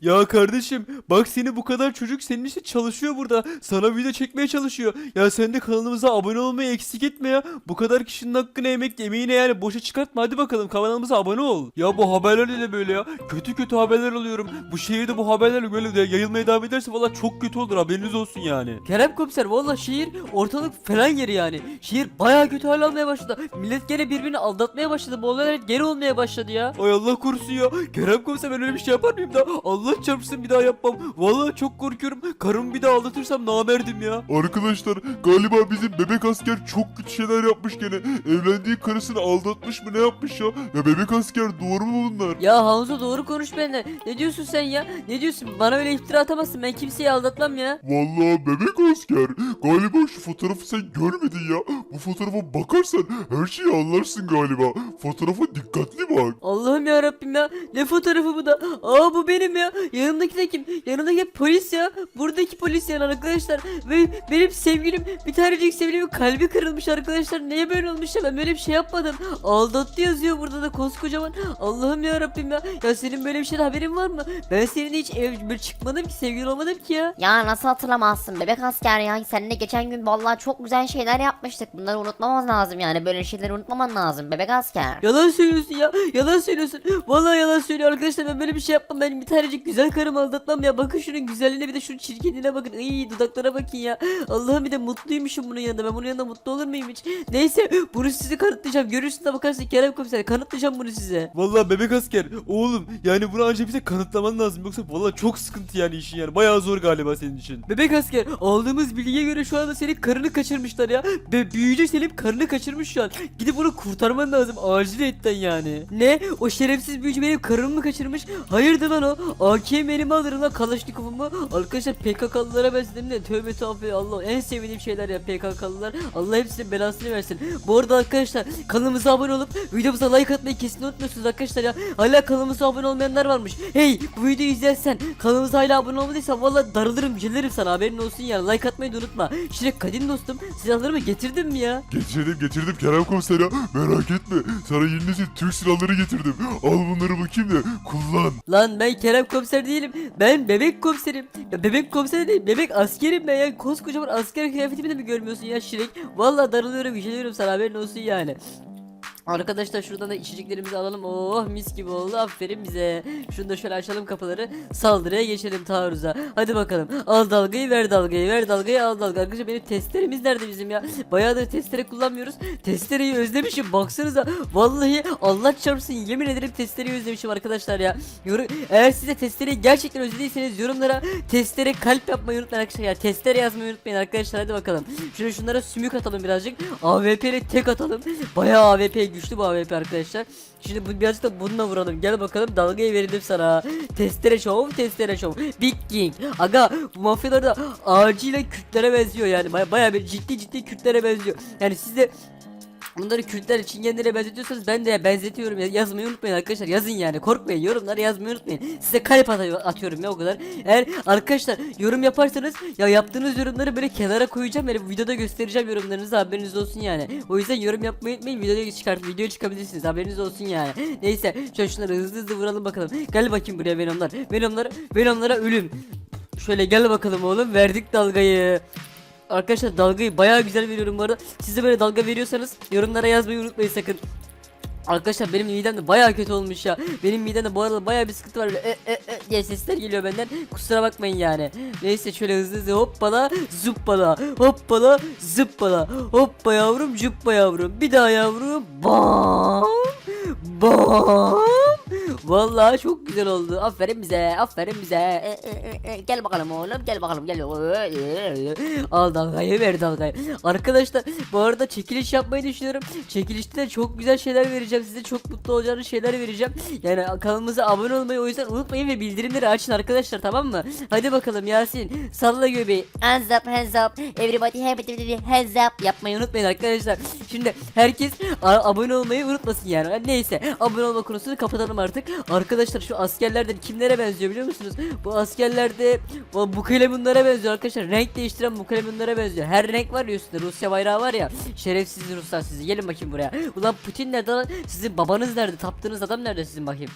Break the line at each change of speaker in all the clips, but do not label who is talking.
Ya kardeşim bak seni bu kadar çocuk senin için çalışıyor burada. Sana video çekmeye çalışıyor. Ya sen de kanalımıza abone olmayı eksik etme ya. Bu kadar kişinin hakkını emek emeğini yani boşa çıkartma. Hadi bakalım kanalımıza abone ol. Ya bu haberler de böyle ya. Kötü kötü haberler alıyorum. Bu şehirde bu haberler böyle de yayılmaya devam ederse valla çok kötü olur haberiniz olsun yani.
Kerem komiser valla şehir ortalık falan yeri yani. Şehir baya kötü hal almaya başladı. Millet gene birbirini aldatmaya başladı. Bu olaylar geri olmaya başladı ya.
Ay Allah korusun ya. Kerem komiser ben öyle bir şey yapar mıyım da? Allah çarpsın bir daha yapmam. Vallahi çok korkuyorum. Karımı bir daha aldatırsam namerdim ya.
Arkadaşlar galiba bizim bebek asker çok kötü şeyler yapmış gene. Evlendiği karısını aldatmış mı ne yapmış ya? Ya bebek asker doğru mu bunlar?
Ya Hanzo doğru konuş benimle. Ne diyorsun sen ya? Ne diyorsun? Bana öyle iftira atamazsın. Ben kimseyi aldatmam ya.
Vallahi bebek asker. Galiba şu fotoğrafı sen görmedin ya. Bu fotoğrafa bakarsan her şeyi anlarsın galiba. Fotoğrafa dikkatli bak.
Allah'ım ya Rabbim ya. Ne fotoğrafı bu da? Aa bu benim ya. Yanımdaki de kim? Yanımdaki polis ya. Buradaki polis yani arkadaşlar. Ve benim sevgilim bir tanecik sevgilimin kalbi kırılmış arkadaşlar. Niye böyle olmuş ya? Ben böyle bir şey yapmadım. Aldattı yazıyor burada da koskocaman. Allah'ım ya Rabbim ya. Ya senin böyle bir şeyden haberin var mı? Ben seninle hiç ev böyle çıkmadım ki sevgilin olmadım ki ya.
Ya nasıl hatırlamazsın bebek asker ya seninle geçen gün vallahi çok güzel şeyler yapmıştık bunları unutmamamız lazım yani böyle şeyleri unutmaman lazım bebek asker.
Yalan söylüyorsun ya. Yalan söylüyorsun. Vallahi yalan söylüyor arkadaşlar. Ben böyle bir şey yapmam. Ben bir tanecik güzel karımı aldatmam ya. Bakın şunun güzelliğine bir de şunun çirkinliğine bakın. İyi dudaklara bakın ya. Allah'ım bir de mutluymuşum bunun yanında. Ben bunun yanında mutlu olur muyum hiç? Neyse bunu size kanıtlayacağım. Görürsün de bakarsın Kerem komiser. Kanıtlayacağım bunu size.
Vallahi bebek asker oğlum yani bunu ancak bize kanıtlaman lazım yoksa vallahi çok sıkıntı yani işin yani bayağı zor galiba senin için.
Bebek asker aldığımız bilgiye göre şu anda senin karını kaçırmışlar ya. Ve büyüyüce Selim karını kaçırmış şu an. Gidip onu kurtarman lazım aciletten yani. Ne? O şerefsiz büyücü benim karımı mı kaçırmış? Hayırdır lan o? AKM elime alırım lan Kalaşnikovumu. Arkadaşlar PKK'lılara benzedim de tövbe tövbe Allah en sevdiğim şeyler ya PKK'lılar. Allah hepsinin belasını versin. Bu arada arkadaşlar kanalımıza abone olup videomuza like atmayı kesin unutmuyorsunuz arkadaşlar ya. Hala kanalımıza abone olmayanlar varmış. Hey bu videoyu izlersen kanalımıza hala abone olmadıysan valla darılırım gelirim sana haberin olsun ya. Like atmayı da unutma. Şimdi kadim dostum silahlarımı getirdin mi ya?
Getirdim getirdim Kerem komiser ya. Merak etme. Sana yeni nesil Türk silahları getirdim. Al bunları bakayım da kullan.
Lan ben Kerem komiser değilim. Ben bebek komiserim. Ya bebek komiser değil. Bebek askerim ben ya. Koskocaman asker kıyafetimi de mi görmüyorsun ya Şirek? Vallahi darılıyorum, güceniyorum sana haberin olsun yani. Arkadaşlar şuradan da içeceklerimizi alalım. Oh mis gibi oldu. Aferin bize. Şunu da şöyle açalım kapıları. Saldırıya geçelim taarruza. Hadi bakalım. Al dalgayı ver dalgayı. Ver dalgayı al dalgayı. Arkadaşlar benim testeremiz nerede bizim ya? Bayağıdır testere kullanmıyoruz. Testereyi özlemişim. Baksanıza. Vallahi Allah çarpsın. Yemin ederim testereyi özlemişim arkadaşlar ya. Eğer size testereyi gerçekten özlediyseniz yorumlara testere kalp yapmayı unutmayın arkadaşlar ya. Testere yazmayı unutmayın arkadaşlar. Hadi bakalım. Şöyle şunlara sümük atalım birazcık. AWP tek atalım. Bayağı AWP güçlü bu AWP arkadaşlar. Şimdi bu birazcık da bununla vuralım. Gel bakalım dalgayı verelim sana. Testere show, testere show. Big King. Aga bu mafyalar da acilen Kürtlere benziyor yani. Baya, bayağı bir ciddi ciddi Kürtlere benziyor. Yani siz de Bunları Kürtler, Çingenlere benzetiyorsanız ben de benzetiyorum. Ya- Yazmayı unutmayın arkadaşlar. Yazın yani. Korkmayın. Yorumlara yazmayı unutmayın. Size kalp atıyor- atıyorum ya o kadar. Eğer arkadaşlar yorum yaparsanız ya yaptığınız yorumları böyle kenara koyacağım. Yani videoda göstereceğim yorumlarınızı haberiniz olsun yani. O yüzden yorum yapmayı unutmayın. Videoya çıkart video çıkabilirsiniz. Haberiniz olsun yani. Neyse şöyle şunları hızlı hızlı vuralım bakalım. Gel bakayım buraya Venomlar. Venomlara Venomlara ölüm. Şöyle gel bakalım oğlum. Verdik dalgayı. Arkadaşlar dalgayı bayağı güzel veriyorum bu arada. Siz de böyle dalga veriyorsanız yorumlara yazmayı unutmayın sakın. Arkadaşlar benim midem de bayağı kötü olmuş ya. Benim midemde bu arada bayağı bir sıkıntı var böyle e, e, e diye sesler geliyor benden. Kusura bakmayın yani. Neyse şöyle hızlı hızlı hoppala zıppala hoppala zıppala hoppa yavrum cuppa yavrum bir daha yavrum bam bam Vallahi çok güzel oldu. Aferin bize, aferin bize. E, e, e, e, Gel bakalım oğlum, gel bakalım, gel. Al dalgayı, ver dalgayı. Arkadaşlar, bu arada çekiliş yapmayı düşünüyorum. Çekilişte de çok güzel şeyler vereceğim size. Çok mutlu olacağınız şeyler vereceğim. Yani kanalımıza abone olmayı o yüzden unutmayın ve bildirimleri açın arkadaşlar tamam mı? Hadi bakalım Yasin, salla göbeği.
Hands up hands up everybody hands up.
yapmayı unutmayın arkadaşlar. Şimdi herkes abone olmayı unutmasın yani. Neyse abone olma konusunu kapatalım artık. Arkadaşlar şu askerlerden kimlere benziyor biliyor musunuz? Bu askerlerde bu bu kalemunlara benziyor arkadaşlar. Renk değiştiren bu kalemunlara benziyor. Her renk var ya üstünde. Rusya bayrağı var ya. Şerefsiz Ruslar sizi. Gelin bakayım buraya. Ulan Putin nerede lan? Sizin babanız nerede? Taptığınız adam nerede sizin bakayım?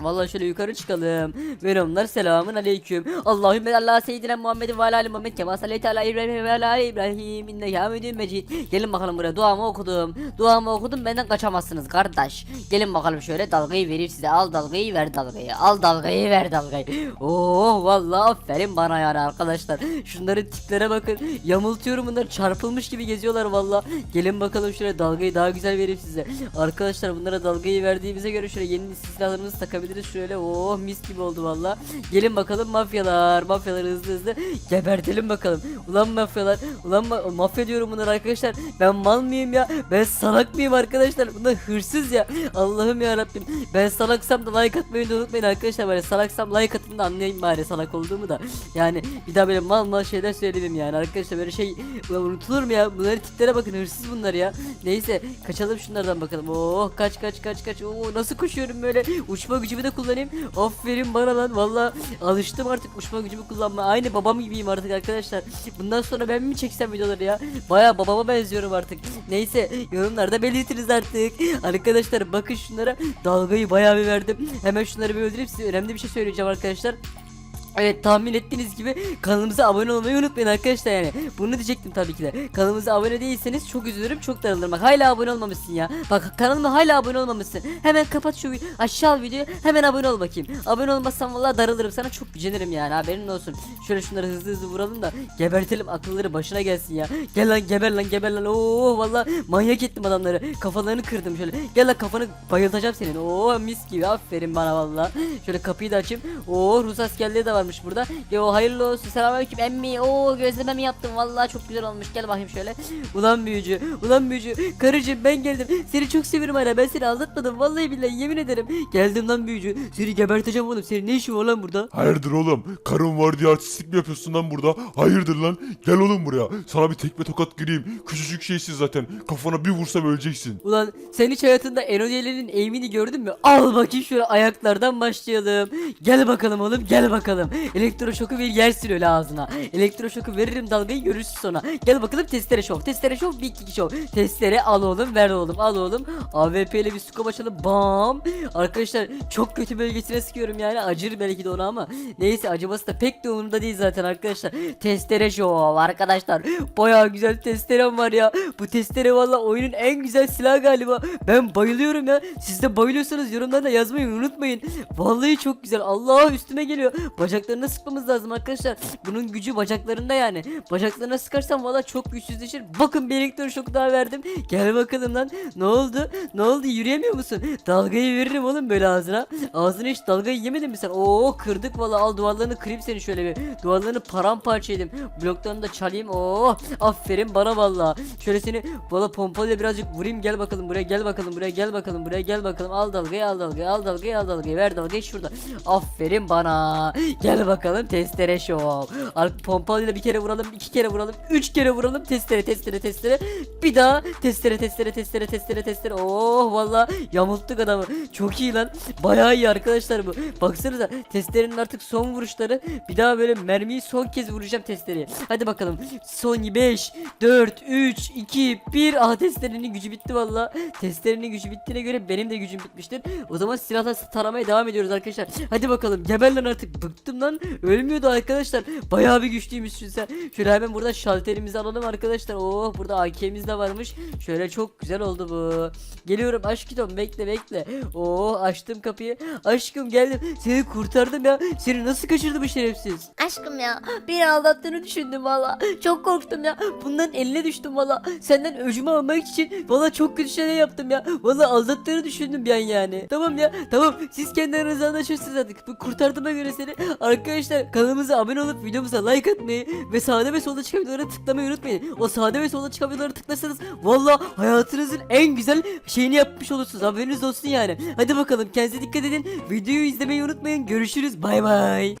Vallahi şöyle yukarı çıkalım. Venomlar selamun aleyküm. Allahümme Allah seyyidina Muhammed ve ala ali Muhammed kema sallayti ala İbrahim ve ala ali İbrahim inneke hamidun mecid. Gelin bakalım buraya duamı okudum. Duamı okudum benden kaçamazsınız kardeş. Gelin bakalım şöyle dalgayı vereyim size. Al dalgayı ver dalgayı. Al dalgayı ver dalgayı. Oh vallahi aferin bana yani arkadaşlar. Şunların tiplere bakın. Yamultuyorum bunlar çarpılmış gibi geziyorlar vallahi. Gelin bakalım şöyle dalgayı daha güzel vereyim size. Arkadaşlar bunlara dalgayı verdiğimize göre şöyle yeni silahlarımızı takabiliriz şöyle. Oh mis gibi oldu valla. Gelin bakalım mafyalar. Mafyalar hızlı hızlı gebertelim bakalım. Ulan mafyalar. Ulan ma- mafya diyorum bunlar arkadaşlar. Ben mal mıyım ya? Ben salak mıyım arkadaşlar? Bunlar hırsız ya. Allah'ım ya Rabbim. Ben salaksam da like atmayı unutmayın arkadaşlar. Böyle salaksam like atın da anlayayım bari salak olduğumu da. Yani bir daha böyle mal mal şeyler söyleyeyim yani arkadaşlar böyle şey ulan unutulur mu ya? Bunların tiplere bakın hırsız bunlar ya. Neyse kaçalım şunlardan bakalım. Oh kaç kaç kaç kaç. Oo nasıl koşuyorum böyle. Uçma gücümü de kullanayım. Aferin bana lan. Valla alıştım artık uçma gücümü kullanma. Aynı babam gibiyim artık arkadaşlar. Bundan sonra ben mi çeksem videoları ya? Baya babama benziyorum artık. Neyse yorumlarda belirtiniz artık. Arkadaşlar bakın şunlara dalgayı bayağı bir verdim. Hemen şunları bir öldürüp size önemli bir şey söyleyeceğim arkadaşlar. Evet tahmin ettiğiniz gibi kanalımıza abone olmayı unutmayın arkadaşlar yani. Bunu diyecektim tabii ki de. Kanalımıza abone değilseniz çok üzülürüm çok darılırım. Bak hala abone olmamışsın ya. Bak kanalıma hala abone olmamışsın. Hemen kapat şu aşağı videoyu hemen abone ol bakayım. Abone olmazsan vallahi darılırım sana çok gücenirim yani haberin olsun. Şöyle şunları hızlı hızlı vuralım da gebertelim akılları başına gelsin ya. Gel lan geber lan geber lan. Oo vallahi manyak ettim adamları. Kafalarını kırdım şöyle. Gel lan kafanı bayıltacağım senin. Oo mis gibi aferin bana vallahi. Şöyle kapıyı da açayım. Oo Rus askerleri de varmış burada. Yo hayırlı olsun. Selamünaleyküm emmi. Oo gözleme mi yaptın? Vallahi çok güzel olmuş. Gel bakayım şöyle. Ulan büyücü. Ulan büyücü. Karıcığım ben geldim. Seni çok seviyorum hala. Ben seni aldatmadım. Vallahi billahi yemin ederim. Geldim lan büyücü. Seni geberteceğim oğlum. Senin ne işin var lan burada?
Hayırdır oğlum? Karın var diye artistlik mi yapıyorsun lan burada? Hayırdır lan? Gel oğlum buraya. Sana bir tekme tokat gireyim. Küçücük şeysin zaten. Kafana bir vursam öleceksin.
Ulan sen hiç hayatında Enodiye'lerin eğimini gördün mü? Al bakayım şöyle ayaklardan başlayalım. Gel bakalım oğlum gel bakalım. Elektroşoku bir yersin öyle ağzına. Elektroşoku veririm dalgayı görürsün sonra. Gel bakalım testere şov. Testere şov bir iki şov. Testere al oğlum ver oğlum al oğlum. AWP ile bir scope açalım. Bam. Arkadaşlar çok kötü bölgesine sıkıyorum yani. Acır belki de ona ama. Neyse acıması da pek de umurumda değil zaten arkadaşlar. Testere şov arkadaşlar. Baya güzel testerem var ya. Bu testere valla oyunun en güzel silahı galiba. Ben bayılıyorum ya. Siz de bayılıyorsanız yorumlarda yazmayı unutmayın. Vallahi çok güzel. Allah üstüme geliyor. Bacaklarına sıkmamız lazım arkadaşlar. Bunun gücü bacaklarında yani. Bacaklarına sıkarsam valla çok güçsüzleşir. Bakın bir elektron şoku daha verdim. Gel bakalım lan. Ne oldu? Ne oldu? Yürüyemiyor musun? Dalgayı veririm oğlum böyle ağzına. Ağzına hiç dalgayı yemedin mi sen? Oo kırdık valla. Al duvarlarını kırayım seni şöyle bir. Duvarlarını paramparça edeyim. Bloklarını da çalayım. Oo aferin bana valla. Şöyle seni valla pompayla birazcık vurayım. Gel bakalım buraya gel bakalım buraya gel bakalım buraya gel bakalım. Al dalgayı al dalgayı al dalgayı al dalgayı. Ver dalgayı şurada. Aferin bana. Gel bakalım testere şov. Al pompalıyla bir kere vuralım, iki kere vuralım, üç kere vuralım. Testere testere testere. Bir daha testere testere testere testere testere. Oh valla yamulttuk adamı. Çok iyi lan. Bayağı iyi arkadaşlar bu. Baksanıza testerenin artık son vuruşları. Bir daha böyle mermiyi son kez vuracağım testereye. Hadi bakalım. Son 5, 4, 3, 2, 1. Ah testerenin gücü bitti valla. Testerenin gücü bittiğine göre benim de gücüm bitmiştir. O zaman silahla taramaya devam ediyoruz arkadaşlar. Hadi bakalım geber lan artık. Bıktım lan. Ölmüyordu arkadaşlar. Bayağı bir güçlüymüşsün sen. Şöyle hemen burada şalterimizi alalım arkadaşlar. Oh burada AK'miz de varmış. Şöyle çok güzel oldu bu. Geliyorum aşkım bekle bekle. Oh açtım kapıyı. Aşkım geldim. Seni kurtardım ya. Seni nasıl kaçırdı bu şerefsiz?
Aşkım ya beni aldattığını düşündüm valla. Çok korktum ya.
Bunların eline düştüm valla. Senden öcümü almak için valla çok kötü şeyler yaptım ya. Valla aldattığını düşündüm an yani. Tamam ya tamam siz kendi aranızda anlaşırsınız artık. Bu kurtardığıma göre seni. Arkadaşlar kanalımıza abone olup videomuza like atmayı ve sağda ve solda çıkan videolara tıklamayı unutmayın. O sağda ve solda çıkan videolara tıklarsanız valla hayatınızın en güzel şeyini yapmış olursunuz. Haberiniz olsun yani. Hadi bakalım kendinize dikkat edin. Videoyu izlemeyi unutmayın. Görüşürüz. Bay bay.